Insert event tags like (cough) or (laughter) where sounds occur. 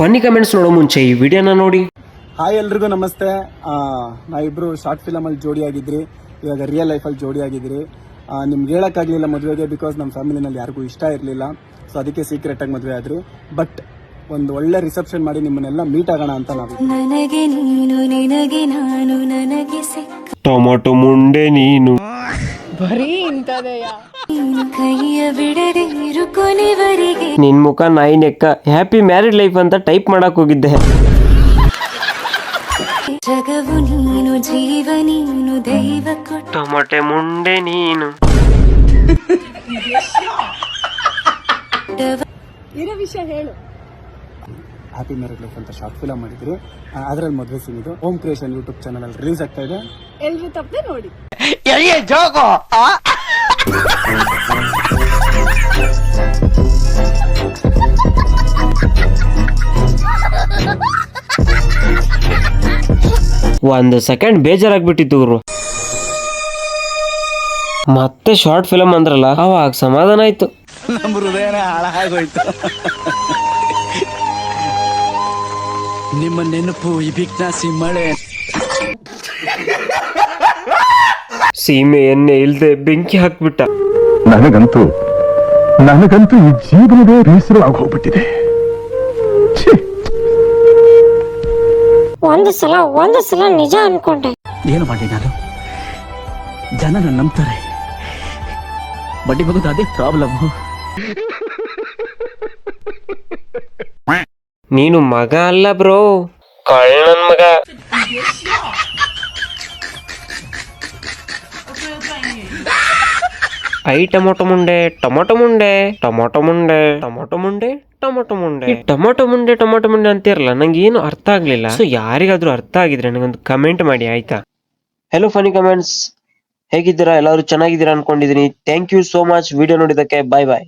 Funny comments ನೋಡೋ ಮುಂಚೆ ಈ ವಿಡಿಯೋನ ನೋಡಿ. ಹಾಯ್ ಎಲ್ರಿಗೂ ನಮಸ್ತೆ. ಆ, ನಾವಿಬ್ರು ಶಾರ್ಟ್ ಫಿಲಮಲ್ಲಿ ಜೋಡಿ ಆಗಿದ್ರಿ ಇವಾಗ ರಿಯಲ್ ಲೈಫಲ್ಲಿ ಜೋಡಿ ಆಗಿದ್ರಿ. ಆ, ನಿಮ್ಗೆ ಹೇಳೋಕ್ಕಾಗಲಿಲ್ಲ ಮದುವೆಗೆ ಬಿಕಾಸ್ ನಮ್ಮ ಫ್ಯಾಮಿಲಿನಲ್ಲಿ ಯಾರಿಗೂ ಇಷ್ಟ ಇರಲಿಲ್ಲ. ಸೊ ಅದಕ್ಕೆ ಸೀಕ್ರೆಟಾಗಿ ಮದುವೆ ಆದ್ರು. ಬಟ್ ಒಂದು ಒಳ್ಳೆ ರಿಸೆಪ್ಷನ್ ಮಾಡಿ ನಿಮ್ಮನ್ನೆಲ್ಲ ಮೀಟ್ ಆಗೋಣ ಅಂತ ನಾವು. ನನಗೆ ನೀನು ನಿನಗೆ ನಾನು ನನಗೆ ಸಿಕ್ಕ ಟೊಮೊಟೊ ಮುಂಡೆ ನೀನು. ನೀನು ಕೈಯ ಬಿಡದೆ ಇರು ಕೊನೆವರೆಗೆ. ನಿನ್ ಮುಖ ನಾಯಿ ನೆಕ್ಕ. ಹ್ಯಾಪಿ ಮ್ಯಾರಿಡ್ ಲೈಫ್ ಅಂತ ಟೈಪ್ ಮಾಡಕ್ ಹೋಗಿದ್ದೆ. ಜಗವು ನೀನು ಜೀವ ನೀನು ದೈವ ಕೊಟ್ಟ ಟೊಮೊಟೆ ಮುಂಡೆ ನೀನು. ಹ್ಯಾಪಿ ಮ್ಯಾರೇಜ್ ಲೈಫ್ ಅಂತ ಶಾರ್ಟ್ ಫಿಲಮ್ ಮಾಡಿದ್ರು. ಅದರಲ್ಲಿ ಮದುವೆ ಸೀನ್ ಇದು. Home creation YouTube channel release ಆಗ್ತಾ ಇದೆ. (laughs) ಒಂದು ಸೆಕೆಂಡ್ ಬೇಜಾರಾಗ್ಬಿಟ್ಟಿತ್ತು ಗುರು. ಮತ್ತೆ ಶಾರ್ಟ್ ಫಿಲಮ್ ಅಂದ್ರಲ್ಲ ಅವಾಗ ಸಮಾಧಾನ ಆಯ್ತು. ನಮ್ಮ ಹೃದಯನೇ ಹಾಳಾಗೋಯ್ತು. ನಿಮ್ಮ ನೆನಪು ಈ ಬಿಗ್ನಾಸಿ ಮಳೆ. ಸೀಮೆ ಎಣ್ಣೆ ಇಲ್ದೆ ಬೆಂಕಿ ಹಾಕ್ಬಿಟ್ಟ. ನನಗಂತೂ ನನಗಂತೂ ಈ ಜೀವನವೇ ಬೇಸರ ಆಗೋಗ್ಬಿಟ್ಟಿದೆ ಛೀ. ಒಂದು ಸಲ ಒಂದು ಸಲ ನಿಜ ಅನ್ಕೊಂಡೆ. ಏನು ಮಾಡಿ ನಾನು? ಜನ ನನ್ನ ನಂಬ್ತಾರೆ. ಬಡ್ಡಿ ಬಗ್ಗೆ ಅದೇ ಪ್ರಾಬ್ಲಮ್ ನೀನು ಮಗ ಅಲ್ಲ ಬ್ರೋ. ಕಳ್ಳನ್ ಮಗ. ಐ ಟೊಮೊಟೊ ಮುಂಡೆ ಟೊಮೊಟೊ ಮುಂಡೆ ಟೊಮೊಟೊ ಮುಂಡೆ ಟೊಮೊಟೊ ಮುಂಡೆ ಟೊಮೊಟೊ ಮುಂಡೆ. ಟೊಮೊಟೊ ಮುಂಡೆ ಟೊಮೊಟೊ ಮುಂಡೆ ಅಂತಿರಲ್ಲ ನಂಗೆ ಏನು ಅರ್ಥ ಆಗ್ಲಿಲ್ಲ. ಸೊ ಯಾರಿಗಾದ್ರೂ ಅರ್ಥ ಆಗಿದ್ರೆ ನನಗೊಂದು ಕಮೆಂಟ್ ಮಾಡಿ, ಆಯ್ತಾ? ಹೆಲೋ ಫನಿ ಕಮೆಂಟ್ಸ್ ಹೇಗಿದ್ದೀರಾ? ಎಲ್ಲರೂ ಚೆನ್ನಾಗಿದ್ದೀರಾ ಅನ್ಕೊಂಡಿದೀನಿ thank you so much video ನೋಡಿದಕ್ಕೆ bye bye